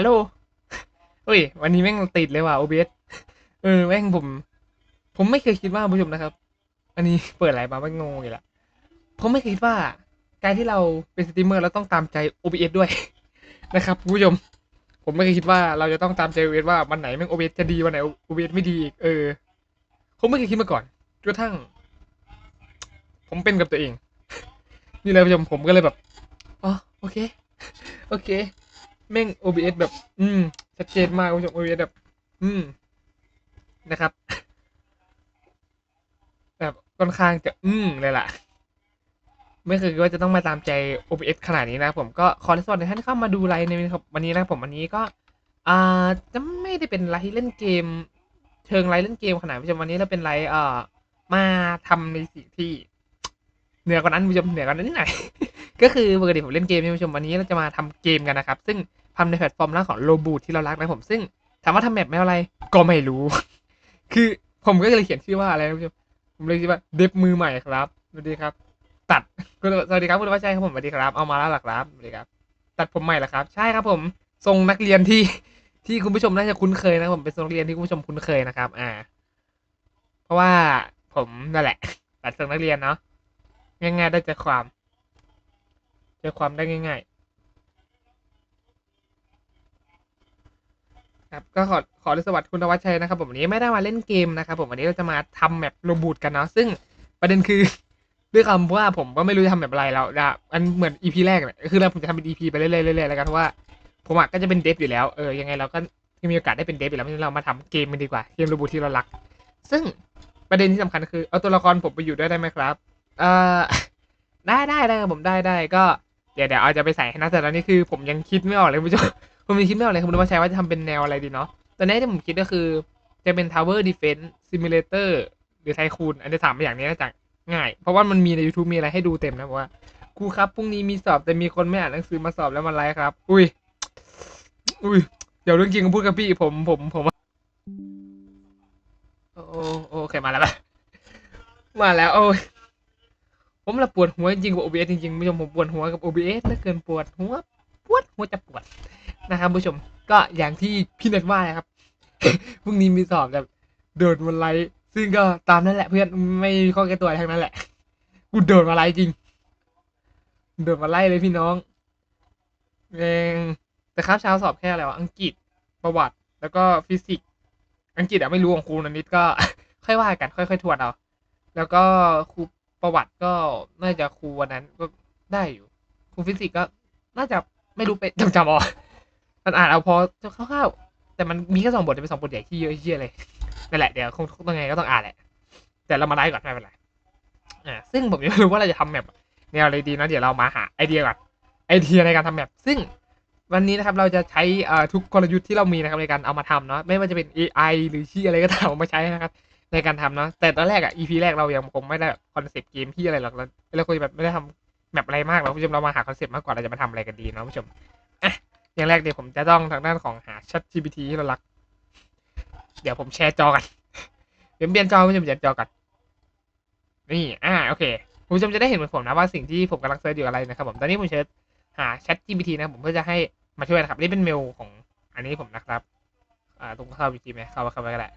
ฮัลโหลเฮ้ย วันนี้แม่งติดเลยว่ะ OBS เออแม่งผม ผมไม่เคยคิดว่าผู้ชมนะครับ อันนี้เปิดอะไรมาไม่งงอีกละผมไม่เคยคิดว่า การที่เราเป็นสตรีมเมอร์เราต้องตามใจ OBS ด้วยนะครับผู้ชม ผมไม่เคยคิดว่าเราจะต้องตามใจ OBS ว่าวันไหนแม่ง OBS จะดีวันไหน OBS ไม่ดีอีกเออ ผมไม่เคยคิดมาก่อนจนกระทั่ง ผมเป็นกับตัวเองนี่เลยผู้ชมผมก็เลยแบบอ๋อโอเค โอเค แม่ง OBS แบบ อืมชัดเจนมากคุณผู้ชม OBS แบบ อืมนะครับ แบบค่อนข้างจะอืมเลยล่ะ ไม่เคยคิดว่าจะต้องมาตามใจ OBS ขนาดนี้นะผมก็ขอสวัสดีท่านเข้ามาดูไลฟ์ในวันนี้นะครับผมวันนี้ก็ อ่าจะไม่ได้เป็นไลฟ์เล่นเกม เชิงไลฟ์เล่นเกมขนาดผู้ชมวันนี้เราเป็นไลฟ์เอ่อมาทำในสิ่งที่ เหนือกว่านั้นผู้ชมเหนือกว่านั้นนิดหน่อย ก็คือปกติผมเล่นเกมใช่ไหมผู้ชมวันนี้เราจะมาทำเกมกันนะครับ ซึ่งทำในแพลตฟอร์มล่างของโลบูที่เรารักนะผมซึ่งถามว่าทำแมปแมวอะไรก็ไม่รู้ คือผมก็เลยเขียนชื่อว่าอะไรนะผู้ชมผมเลยคิดว่าเดฟมือใหม่ครับสวัสดีครับ ตัดสวัสดีครับคุณวัชชัยครับผมสวัสดีครับเอามาแล้วหรอครับสวัสดีครับ ตัดผมใหม่เหรอครับ ใช่ครับผมทรงนักเรียนที่ที่คุณผู้ชมน่าจะคุ้นเคยนะผมเป็นทรงนักเรียนที่คุณผู้ชมคุ้นเคยนะครับ อ่า เพราะว่าผมนั่นแหละตัดทรงนักเรียนเนาะง่ายๆได้ใจความ ใจความได้ง่ายๆครับก็ขอขอสวัสดีคุณธวัชชัยนะครับผมวันนี้ไม่ได้มาเล่นเกมนะครับผมวันนี้เราจะมาทำแมปโรบูทกันเนาะซึ่งประเด็นคือด้วยคำว่าผมก็ไม่รู้จะทำแบบอะไรแล้วนะอันเหมือนอีพีแรกเนี่ยคือเราผมจะทำเป็นอีพีไปเรื่อยๆเรื่อยๆแล้วกันเพราะว่าผมก็จะเป็นเดฟอยู่แล้วเออยังไงเราก็มีโอกาสได้เป็นเดฟอยู่แล้วเพราะฉะนั้นเรามาทำเกมกันดีกว่าเกมโรบูทที่เรารัก ซึ่งประเด็นที่สำคัญคือเอาตัวละครผมไปอยู่ด้วยได้ไหมครับ เอ่อได้ได้ได้ครับผมได้ได้ก็ ดี๋ยวเดี๋ยวเอาจะไปใส่ให้นะแต่ตอนนี้คือผมยังคิดไม่ออกเลยคุณผู้ชมผมยังคิดไม่ออกเลยคุณผู้ชมว่าใช้ว่าจะทำเป็นแนวอะไรดีเนาะตอนนี้ที่ผมคิดก็คือจะเป็น Tower Defense Simulator หรือไทคูนอันที่สามอย่างนี้น่าจะง่าย เพราะว่ามันมีใน YouTube มีอะไรให้ดูเต็มนะว่าครูครับพรุ่งนี้มีสอบแต่มีคนไม่อ่านหนังสือมาสอบแล้วมันไรครับ อุ้ย อุ้ย เดี๋ยวเรื่องจริงพูดกับพี่ผมผมผมโอ้โอเคมาแล้วมาแล้วโอ้ย ผมละปวดหัวจริงๆกับ OBS จริงๆผู้ชมผมปวดหัวกับ OBS เหลือเกินปวดหัวปวดหัวจะปวดนะครับผู้ชมก็อย่างที่พี่เน็ตว่านะครับพรุ่งนี้มีสอบแบบโดดวันไลซึ่งก็ตามนั่นแหละเพื่อนไม่มีข้อแก้ตัวทั้งนั้นแหละกูโดดมาไลฟ์จริง โดดมาไล่เลยพี่น้องเองแต่ครับเช้าสอบแค่อะไรวะอังกฤษประวัติ แล้วก็ฟิสิกส์อังกฤษอะไม่รู้ของครูนันนิดก็ ค่อยว่ากันค่อยๆทวนเอาแล้วก็ครู ประวัติก็น่าจะครูวันนั้นก็ได้อยู่ครูฟิสิกส์ก็น่าจะไม่รู้ไปจำจำออกมันอ่านเอาพอจะคร่าวๆแต่มันมีแค่สองบทจะเป็นสองบทใหญ่ที่เยอะเยี่ยเลยนั่นแหละเดี๋ยวคงต้องไงก็ต้องอ่านแหละ แต่เรามาไล่ก่อนไม่เป็นไรอ่าซึ่งผมยังไม่รู้ว่าเราจะทำแมปแนวอะไรดีนะเดี๋ยวเรามาหาไอเดียก่อนไอเดียในการทำแมปซึ่งวันนี้นะครับเราจะใช้ทุกกลยุทธ์ที่เรามีนะครับในการเอามาทำเนาะไม่ว่าจะเป็น AI หรือที่อะไรก็ตามมาใช้นะครับ ในการทำเนาะแต่ตอนแรกอะ EP แรกเรายังคงไม่ได้คอนเซ็ปต์เกมที่อะไรหรอกเราเราคุยแบบไม่ได้ทำแบบอะไรมากเราผู้ชมเรามาหาคอนเซ็ปต์มากกว่าเราจะมาทำอะไรกันดีเนาะผู้ชมอะอย่างแรกเดี๋ยวผมจะต้องทางด้านของหา Chat GPT ที่เรารัก เดี๋ยวผมแชร์จอกันเดี๋ยวเปลี่ยนจอผู้ชมเปลี่ยนจอกันนี่อ่าโอเคคุณผู้ชมจะได้เห็นเหมือนผมนะว่าสิ่งที่ผมกำลังเซิร์ชอยู่อะไรนะครับผมตอนนี้ผมเชิญหา Chat GPT นะผมเพื่อจะให้มาช่วยนะครับนี่เป็นเมลของอันนี้ผมนะครับอ่าตรงเข้าวิกิไหมเข้าไปเข้าไปก็ได้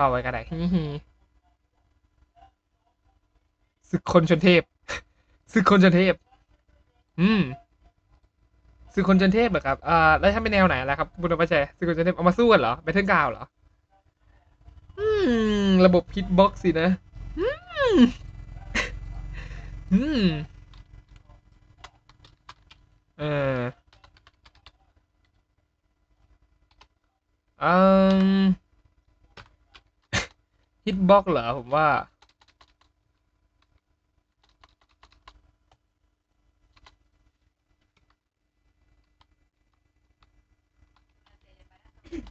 เข้าไว้ก็ได้ฮิฮิศึกคนชนเทพศึกคนชนเทพ อืมศึกคนชนเทพเหรอครับอ่าแล้วถ้าเป็นแนวไหนล่ะครับบุญประชัยศึกคนชนเทพเอามาสู้กันเหรอแบทเทิลกาวเหรอ อืม ระบบฮิตบ็อกซ์สินะ อืม อืม เอออืม ฮิตบ็อกเหรอผมว่า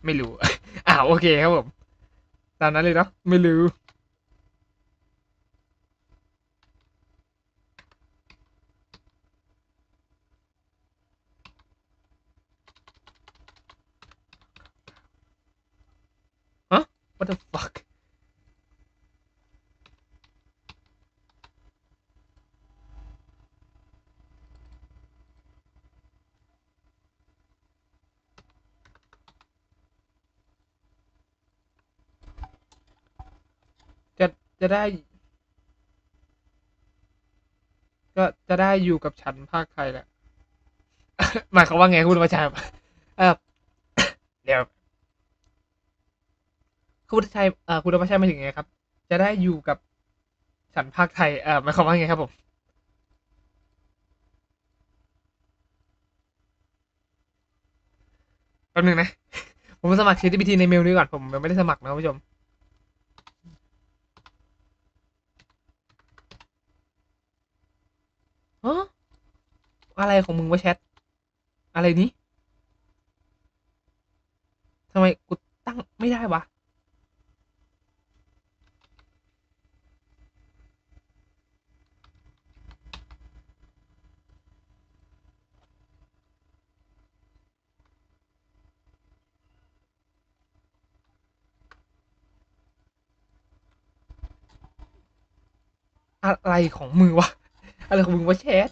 ไม่รู้อ่าวโอเคครับผม ตามนั้นเลยเนาะไม่รู้ฮะ what the fuck จะได้ ก็จะได้อยู่กับฉันภาคไทยแหละ หมายความว่าไงคุณประชาเออเดี๋ยวคุณชัยเออคุณธรรมชัยหมายถึงไงครับ จะได้อยู่กับฉันภาคไทยเออหมายความว่าไงครับผมแป๊บนึงนะ ผมสมัคร ChatGPT ในเมลนี้ก่อน ผมยังไม่ได้สมัครนะคุณผู้ชม อะไรของมึงวะแชท อะไรนี้ทำไมกูตั้งไม่ได้วะอะไรของมึงวะ อะไรของมึงวะแชท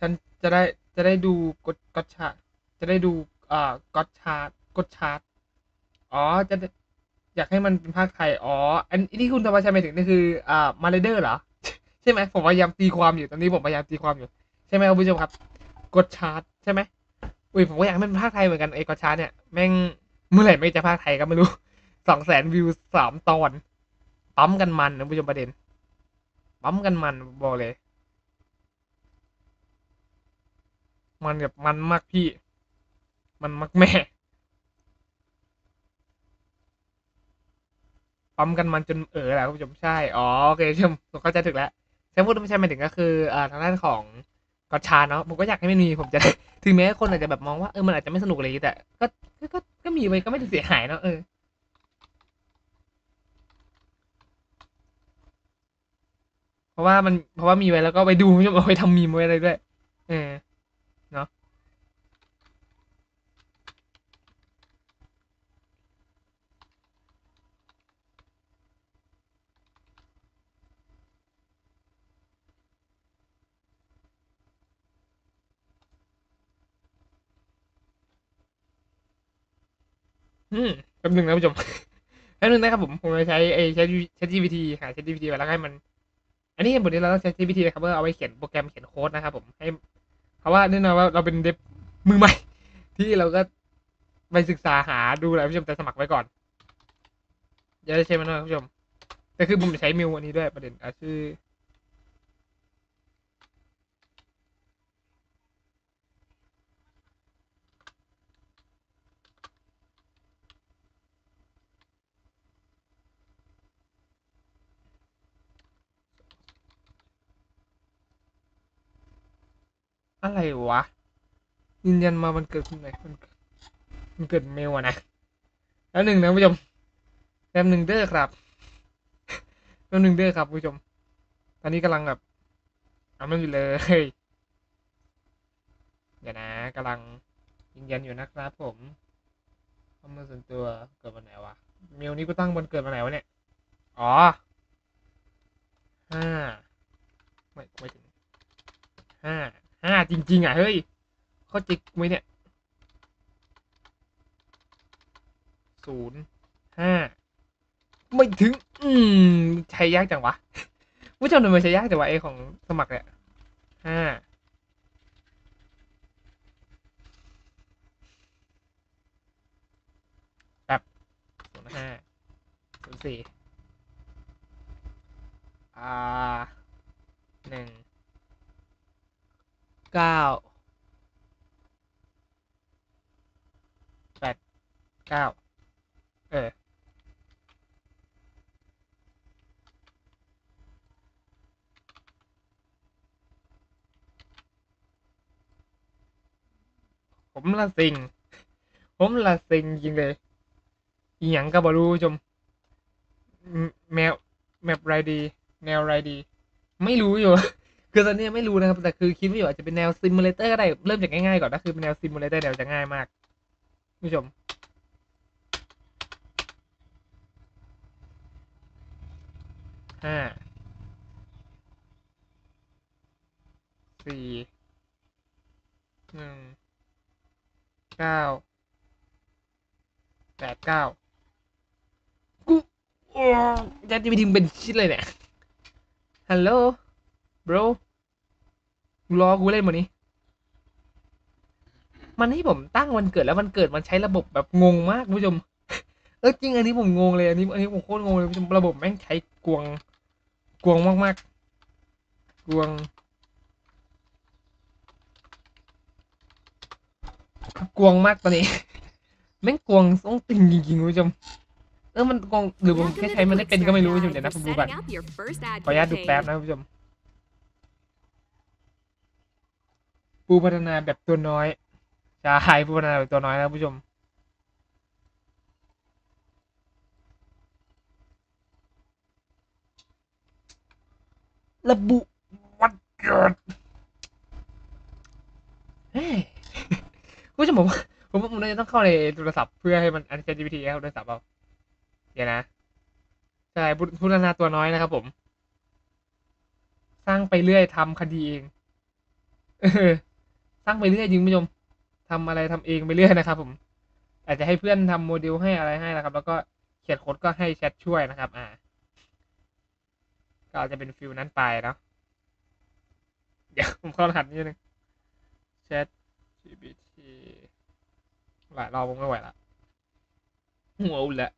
ฉันจะได้จะได้ดูกดกดชาร์ตจะได้ดูอ่ากดชาร์ตกดชาร์ตอ๋อจะอยากให้มันเป็นภาคไทยอ๋ออันนี้คุณธรรมชัยหมายถึงนี่คืออ่ามาเลเดอร์เหรอใช่ไหมผมพยายามตีความอยู่ตอนนี้ผมพยายามตีความอยู่ใช่ไหมคุณผู้ชมครับ กดชาร์ตใช่ไหมอุ้ยผมก็อยากให้มันเป็นภาคไทยเหมือนกันไอ้กดชาร์ตเนี่ยแม่งเมื่อไหร่ไม่จะภาคไทยก็ไม่รู้สองแสนวิวสามตอนปั๊มกันมันนะคุณผู้ชมประเด็นปั๊มกันมันบอกเลย มันแบบมันมากพี่ มันมากแม่ ปั๊มกันมันจนเออแหละคุณผู้ชมใช่ อ๋อโอเคชมผมเข้าใจถึงแล้วใช่พูดไม่ใช่หมายถึงก็คืออ่าทางด้านของกอชาเนาะผมก็อยากให้ไม่มีผมจะถึงแม้คนอาจจะแบบมองว่าเออมันอาจจะไม่สนุกอะไรอย่างงี้แต่ก็ก็ก็ก็มีไว้ก็ไม่ได้เสียหายเนาะเออเพราะว่ามันเพราะว่ามีไว้แล้วก็ไปดูไม่ใช่เอาไปทำมีมไว้อะไรด้วย เออ อืมแป๊บหนึงนะผู้ชมแป๊บหนึงนะครับผมผมจะใช้ไอ้ใช้ ChatGPT หา ChatGPT ไว้แล้วให้มัน อันนี้บทนี้เราต้องใช้ GPT นะครับเพื่อเอาไว้เขียนโปรแกรมเขียนโค้ดนะครับผมให้เพราะว่าแน่นอนว่าเราเป็นเดฟมือใหม่ ที่เราก็ไปศึกษาหาดูแหละผู้ชมแต่สมัครไว้ก่อนอย่าได้ใช้มันนะผู้ชมแต่คือผมใช้มิวอันนี้ด้วยประเด็นอะชื่อ อะไรวะ ยืนยันมามันเกิดคุณไหนมันมันเกิดเมลอะนะแล้วหนึ่งนะผู้ชมแป๊บหนึ่งเด้อครับแป๊บหนึ่งเด้อครับผู้ชม ตอนนี้กำลังแบบเอาไม่อยู่เลยเดี๋ยวนะกำลังยืนยันอยู่นะครับผมข้อมูลส่วนตัวเกิดวันไหนวะเมลนี้กูตั้งบนเกิดวันไหนวะเนี่ย อ๋อห้าไม่ไม่ถึงห้า ห้าจริง ๆ อะ เฮ้ย เขาจิกไหมเนี่ยศูนย์ห้าไม่ถึง อืม ใช้ยากจังวะผู้ชมทำไมใช้ยากจังวะไอของสมัครเนี่ยห้าแบบศูนย์ห้าศูนย์สี่อ่าหนึ่ง เก้าแปดเก้าเออผมละสิง ผมละสิงจริงเลยอีหยังก็บรู้ผู้ชมมแมวแมปไรดี แนวไรดี ไม่รู้อยู่ คือตอนนี้ไม่รู้นะครับ แต่คือคิดว่าอยู่อาจจะเป็นแนวซิมูเลเตอร์ก็ได้เริ่มจากง่ายๆก่อนนะคือเป็นแนวซิมูเลเตอร์แนวจะง่ายมากผู้ชม ห้า สี่ หนึ่ง เก้า แปดเก้า กูจะจะไปทิ้งเป็นชิดเลยเนี่ย ฮัลโหล bro รอกูเล่นวันนี้ มันให้ผมตั้งวันเกิดแล้ววันเกิดมันใช้ระบบแบบงงมากคุณผู้ชม เออจริงอันนี้ผมงงเลยอันนี้อันนี้ผมโคตรงงเลยคุณผู้ชมระบบแม่งใช้กวงกวงมากๆกวงกวงมากตอนนี้ แม่งกวงต้องติงจริงๆคุณผู้ชมเออมันกวงหรือผมแค่ใช้มันได้เป็นก็ไม่รู้คุณผู้ชมเดี๋ยวนะผมดูก่อนขออนุญาตดูแป๊บนะคุณผู้ชม ปูพัฒนาแบบตัวน้อยใช่ปูพัฒนาแบบตัวน้อยนะผู้ชมระบุวันเกิดเฮ้ยผู้ชมผมผมว่าผมน่าจะต้องเข้าในโทรศัพท์เพื่อให้มันอันเซน GPT เข้าโทรศัพท์เอาเดี๋ยวนะใช่พุพุทธนาตัวน้อยนะครับผม สร้างไปเรื่อยทำคดีเอง สร้างไปเรื่อยจริงผู้ชมทำอะไรทำเองไปเรื่อยนะครับ ผม อาจจะให้เพื่อนทำโมเดลให้อะไรให้นะครับ แล้วก็เขียนโค้ดก็ให้แชทช่วยนะครับ อ่า ก็อาจจะเป็นฟิลนั้นไปเนาะเดี๋ยวผมเข้ารหัสนิดนึง Chat GPT หลายรอบผมไม่ไหวละหัวอุ่นแล้ว